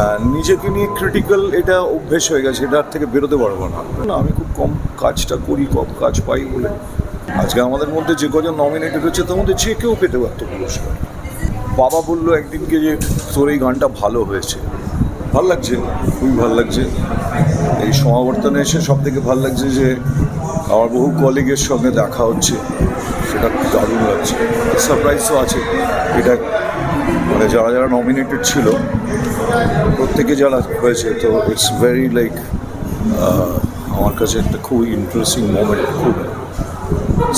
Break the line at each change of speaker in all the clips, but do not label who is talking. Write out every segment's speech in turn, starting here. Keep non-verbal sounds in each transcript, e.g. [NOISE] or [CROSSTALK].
হ্যাঁ নিজেকে নিয়ে ক্রিটিক্যাল এটা অভ্যেস হয়ে গেছে এটার থেকে বেরোতে পারব না। না, আমি খুব কম কাজটা করি, কম কাজ পাই বলে। আজকে আমাদের মধ্যে যে কজন নমিনেটেড হচ্ছে, তার মধ্যে যে কেউ পেতে পারতো পুরস্কার। বাবা বলল একদিনকে যে, তোর এই গানটা ভালো হয়েছে। ভালো লাগছে? খুবই ভালো লাগছে। এই সমাবর্তনে এসে সব থেকে ভালো লাগছে যে, আমার বহু কলিগের সঙ্গে দেখা হচ্ছে। সেটা দারুণ লাগছে। সারপ্রাইজও আছে। এটা মানে যারা যারা নমিনেটেড ছিল প্রত্যেকে যারা হয়েছে, তো ইটস ভেরি লাইক আমার কাছে একটা খুবই ইন্টারেস্টিং মোমেন্ট খুব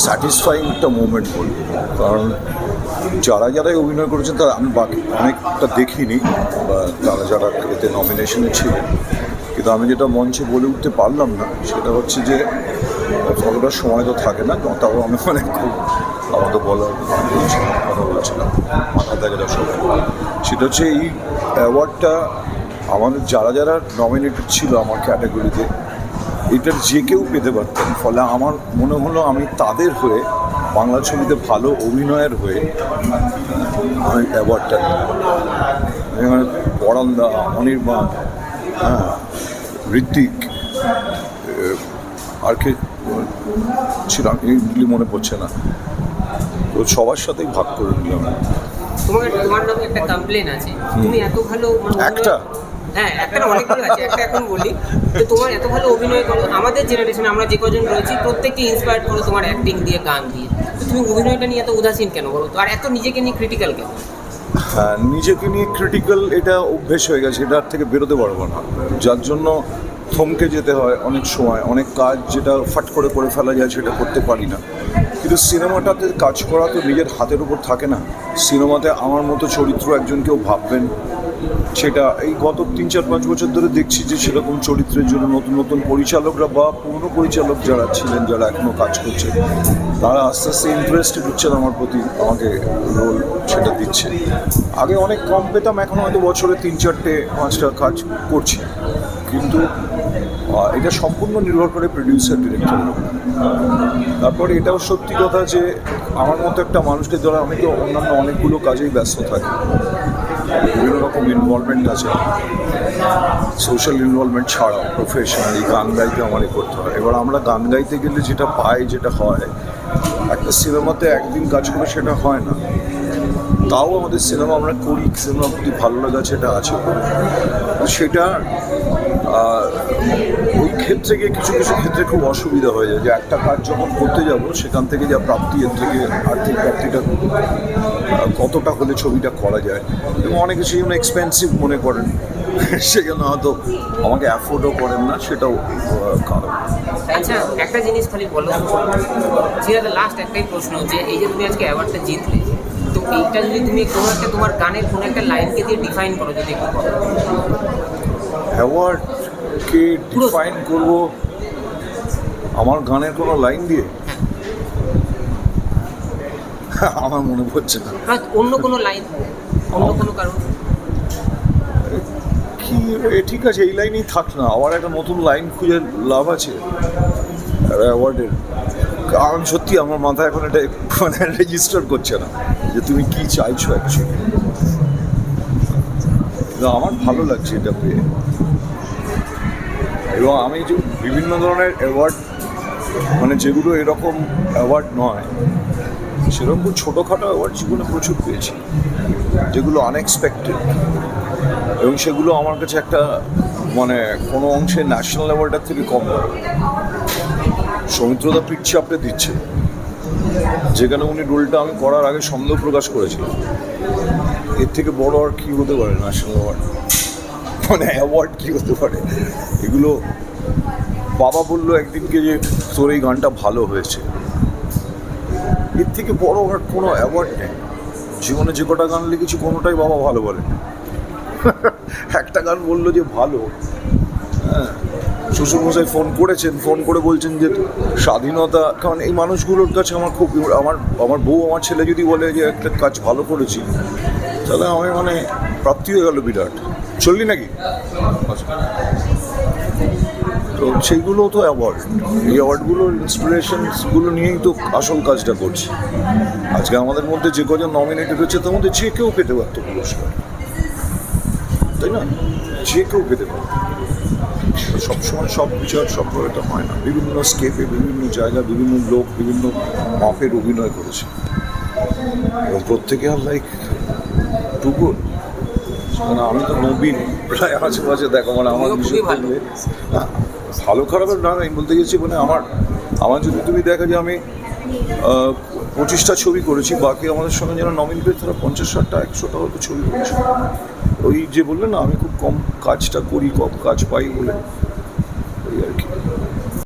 স্যাটিসফাইং একটা মোমেন্ট বলব। কারণ যারা যারাই অভিনয় করেছেন, তারা আমি বাকি অনেকটা দেখিনি, বা তারা যারা এতে নমিনেশনে ছিলেন। কিন্তু আমি যেটা মঞ্চে বলে উঠতে পারলাম না, সেটা হচ্ছে যে, অতটা সময় তো থাকে না, তাও আমি অনেক খুব আমাদের বলার কথা বলছিলাম, মাথা থেকে সেটা হচ্ছে এই অ্যাওয়ার্ডটা আমাদের যারা যারা নমিনেটেড ছিল আমার ক্যাটাগরিতে এটার যে কেউ পেতে পারতেন। ফলে আমার মনে হলো আমি তাদের হয়ে, বাংলা ছবিতে ভালো অভিনয়ের হয়ে আমি অ্যাওয়ার্ডটা এখানে পরান্দা অনির্বাণ হ্যাঁ ঋত্বিক আর কে ছিল এইগুলি মনে পড়ছে না। তো সবার সাথেই ভাগ করে নিলাম।
তোমার তোমার নামে একটা কমপ্লেন আছে। তুমি এত ভালো মানে
একটা?
হ্যাঁ একটা অনেকগুলো আছে একটা এখন বলি। যে তোমার এত ভালো অভিনয় করো আমাদের জেনারেশনে আমরা যে কজন রয়েছি প্রত্যেককে ইন্সপায়ার করো তোমার অ্যাক্টিং দিয়ে গান দিয়ে। তো তুমি অভিনয়টা নিয়ে এত উদাসীন কেন বলো তো? আর এত নিজেকে নিয়ে ক্রিটিক্যাল কেন?
হ্যাঁ নিজেকে নিয়ে ক্রিটিক্যাল এটা অভ্যেস হয়ে গেছে এটার থেকে বেরোতে পারব না। যার জন্য থমকে যেতে হয় অনেক সময়, অনেক কাজ যেটা ফাট করে করে ফেলা যায় সেটা করতে পারি না। কিন্তু সিনেমাটাতে কাজ করা তো নিজের হাতের উপর থাকে না। সিনেমাতে আমার মতো চরিত্র একজন কেউ ভাববেন, সেটা এই গত তিন চার পাঁচ বছর ধরে দেখছি যে সেরকম চরিত্রের জন্য নতুন নতুন পরিচালকরা বা পুরনো পরিচালক যারা ছিলেন, যারা এখনও কাজ করছে তারা আস্তে আস্তে ইন্টারেস্টেড হচ্ছেন আমার প্রতি, আমাকে রোল সেটা দিচ্ছে। আগে অনেক কম পেতাম, এখন হয়তো বছরে তিন চারটে, পাঁচটা কাজ করছি। কিন্তু এটা সম্পূর্ণ নির্ভর করে প্রডিউসার ডিরেক্টরের উপর। তারপরে এটাও সত্যি কথা যে, আমার মতো একটা মানুষকে ধরো, আমি তো অন্যান্য অনেকগুলো কাজেই ব্যস্ত থাকি। বিভিন্ন রকম ইনভলভমেন্ট আছে। সোশ্যাল ইনভলভমেন্ট ছাড়াও প্রফেশনালি গান গাইতে আমারই করতে হয়। এবার আমরা গান গাইতে গেলে যেটা পাই, যেটা হয়, একটা সিনেমাতে একদিন কাজ করে সেটা হয় না। তাও আমাদের সিনেমা আমরা করি সিনেমার প্রতি ভালো লাগা সেটা আছে সেটা ওই ক্ষেত্রে গিয়ে কিছু কিছু ক্ষেত্রে খুব অসুবিধা হয়ে যায় যে একটা কাজ যখন করতে যাব, সেখান থেকে যা প্রাপ্তি, এর থেকে আর্থিক প্রাপ্তিটা কতটা হলে ছবিটা করা যায়। এবং অনেকে সেই জন্য এক্সপেন্সিভ মনে করেন [LAUGHS] সেজন্য হয়তো আমাকে অ্যাফোর্ডও করেন না, সেটাও কারণ।
আচ্ছা একটা জিনিস খালি বলো লাস্ট একটাই প্রশ্ন যে এই যে তুমি আজকে অ্যাওয়ার্ডটা জিতলে তো এইটা যদি তুমি কোনো একটা তোমার গানের কোনো একটা লাইনকে দিয়ে ডিফাইন করো যদি একটু।
অ্যাওয়ার্ডকে ডিফাইন করব? আমার গানের কোনো লাইন দিয়ে? [LAUGHS] আমার মনে পড়ছে না।
অন্য কোনো লাইন অন্য কোনো কারণ।
কি ঠিক আছে এই লাইনেই থাক না। আবার একটা নতুন লাইন খুঁজে লাভ আছে। অ্যাওয়ার্ডের কারণ সত্যি আমার মাথায় এখন এটা মানে রেজিস্টার করছে না যে তুমি কি চাইছো অ্যাকচুয়ালি আমার ভালো লাগছে এটা পেয়ে। এবং আমি যে বিভিন্ন ধরনের অ্যাওয়ার্ড মানে যেগুলো এরকম অ্যাওয়ার্ড নয়, সেরকম ছোটোখাটো অ্যাওয়ার্ড জীবনে প্রচুর পেয়েছি, যেগুলো আনএক্সপেক্টেড এবং সেগুলো আমার কাছে একটা মানে কোনো অংশে ন্যাশনাল অ্যাওয়ার্ডের থেকে কম নয়। সৌমিত্রদা পিঠ আপনি দিচ্ছে। যেখানে উনি রোলটা আমি করার আগে সন্দেহ প্রকাশ করেছিলাম। এর থেকে বড় আর কী হতে পারে ন্যাশনাল অ্যাওয়ার্ড মানে অ্যাওয়ার্ড কী হতে পারে? এগুলো বাবা বলল একদিনকে যে তোর এই গানটা ভালো হয়েছে। এর থেকে বড় আর কোনো অ্যাওয়ার্ড নেই। জীবনে যে কটা গান লিখেছি কোনোটাই বাবা ভালো বলে [LAUGHS] একটা গান বলল যে ভালো। হ্যাঁ। শ্বশুরমশাই ফোন করেছেন, ফোন করে বলছেন যে স্বাধীনতা, কারণ এই মানুষগুলোর কাছে আমার খুব, আমার আমার বউ, আমার ছেলে যদি বলে যে একটা কাজ ভালো করেছি, তাহলে আমি মানে প্রাপ্তি হয়ে গেল বিরাট। চললি নাকি? তো সেইগুলো তো অ্যাওয়ার্ড এই অ্যাওয়ার্ডগুলোর ইন্সপিরেশনসগুলো নিয়েই তো আসল কাজটা করছি। আজকে আমাদের মধ্যে যে কজন নমিনেটেড হচ্ছে, তার মধ্যে যে কেউ পেতে পারতো পুরস্কার। তাই না? যে কেউ পেতে পারে সবসময় সব বিচার সব এটা হয় না। বিভিন্ন স্কেপে বিভিন্ন জায়গা বিভিন্ন লোক বিভিন্ন মাপের অভিনয় করেছে। এবং প্রত্যেকে আর লাইক টু গুড মানে আমি তো নবীন প্রায় আশেপাশে দেখো মানে আমার বিষয়
ভালো।
খারাপের না আমি বলতে গেছি মানে আমার আমার যদি তুমি দেখো যে আমি পঁচিশটা ছবি করেছি, বাকি আমাদের সঙ্গে যারা নমিন পেয়ে তারা পঞ্চাশ ষাটটা, একশোটা হয়তো ছবি করেছে। ওই যে বললেন না, আমি খুব কম কাজটা করি, কম কাজ পাই বলে।